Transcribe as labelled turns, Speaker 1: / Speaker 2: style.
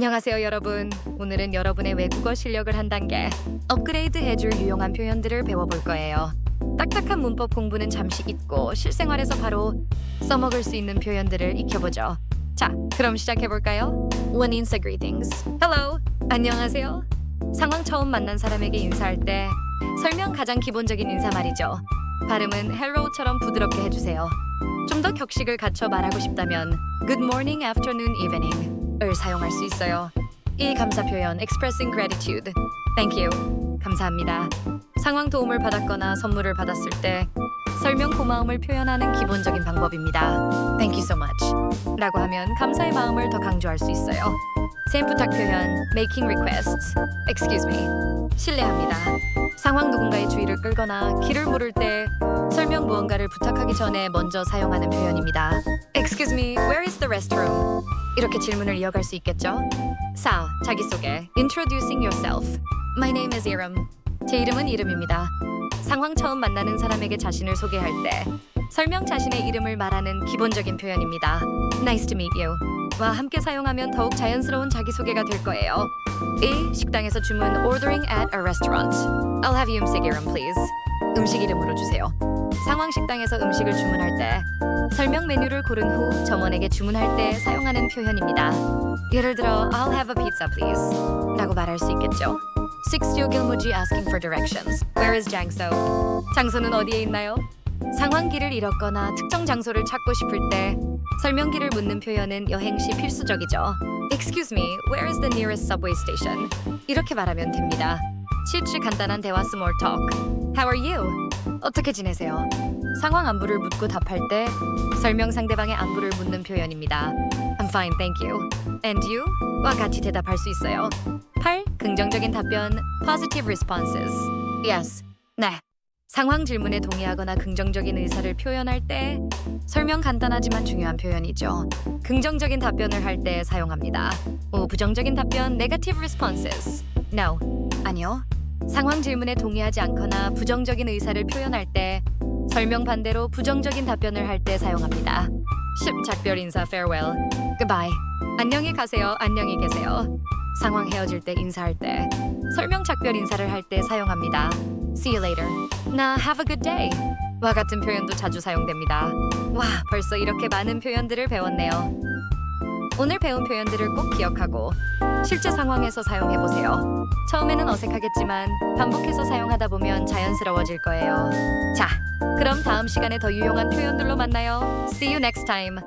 Speaker 1: 안녕하세요, 여러분. 오늘은 여러분의 외국어 실력을 한 단계 업그레이드 해줄 유용한 표현들을 배워볼 거예요. 딱딱한 문법 공부는 잠시 잊고 실생활에서 바로 써먹을 수 있는 표현들을 익혀보죠. 자, 그럼 시작해볼까요? One insta greetings. Hello. 안녕하세요. 상황 처음 만난 사람에게 인사할 때 설명 가장 기본적인 인사 말이죠. 발음은 hello처럼 부드럽게 해주세요. 좀 더 격식을 갖춰 말하고 싶다면 good morning, afternoon, evening 을 사용할 수 있어요. 이 감사 표현 expressing gratitude. Thank you. 감사합니다. 상황 도움을 받았거나 선물을 받았을 때 설명 고마움을 표현하는 기본적인 방법입니다. Thank you so much. 라고 하면 감사의 마음을 더 강조할 수 있어요. 샘 부탁 표현 making requests. Excuse me. 실례합니다. 상황 누군가의 주의를 끌거나 길을 물을 때 설명 무언가를 부탁하기 전에 먼저 사용하는 표현입니다. Excuse me, where is the restroom? 이렇게 질문을 이어갈 수 있겠죠? 4. 자기소개 Introducing yourself. My name is Iram 제 이름은 이름입니다. 상황 처음 만나는 사람에게 자신을 소개할 때 설명 자신의 이름을 말하는 기본적인 표현입니다. Nice to meet you. 와 함께 사용하면 더욱 자연스러운 자기소개가 될 거예요. 2. 식당에서 주문 Ordering at a restaurant. I'll have you 음식 이름 please. 음식 이름으로 주세요 상황 식당에서 음식을 주문할 때 설명 메뉴를 고른 후 점원에게 주문할 때 사용하는 표현입니다. 예를 들어 I'll have a pizza please 라고 말할 수 있겠죠. Six 요길무지 asking for directions. Where is 장소? 장소는 어디에 있나요? 상황기를 잃었거나 특정 장소를 찾고 싶을 때 설명기를 묻는 표현은 여행 시 필수적이죠. Excuse me, where is the nearest subway station? 이렇게 말하면 됩니다. 실제 간단한 대화 small talk. How are you? 어떻게 지내세요? 상황 안부를 묻고 답할 때 설명 상대방의 안부를 묻는 표현입니다. I'm fine, thank you. And you? 와 같이 대답할 수 있어요. 8. 긍정적인 답변 positive responses. Yes. 네. 상황 질문에 동의하거나 긍정적인 의사를 표현할 때 설명 간단하지만 중요한 표현이죠. 긍정적인 답변을 할 때 사용합니다. 오, 부정적인 답변 negative responses. No. 아니요. 상황 질문에 동의하지 않거나 부정적인 의사를 표현할 때 설명 반대로 부정적인 답변을 할 때 사용합니다. 10. 작별 인사 farewell. goodbye. 안녕히 가세요. 안녕히 계세요. 상황 헤어질 때 인사할 때 설명 작별 인사를 할 때 사용합니다. See you later. 나 have a good day. 와 같은 표현도 자주 사용됩니다. 와, 벌써 이렇게 많은 표현들을 배웠네요. 오늘 배운 표현들을 꼭 기억하고 실제 상황에서 사용해 보세요. 처음에는 어색하겠지만 반복해서 사용하다 보면 자연스러워질 거예요. 자, 그럼 다음 시간에 더 유용한 표현들로 만나요. See you next time.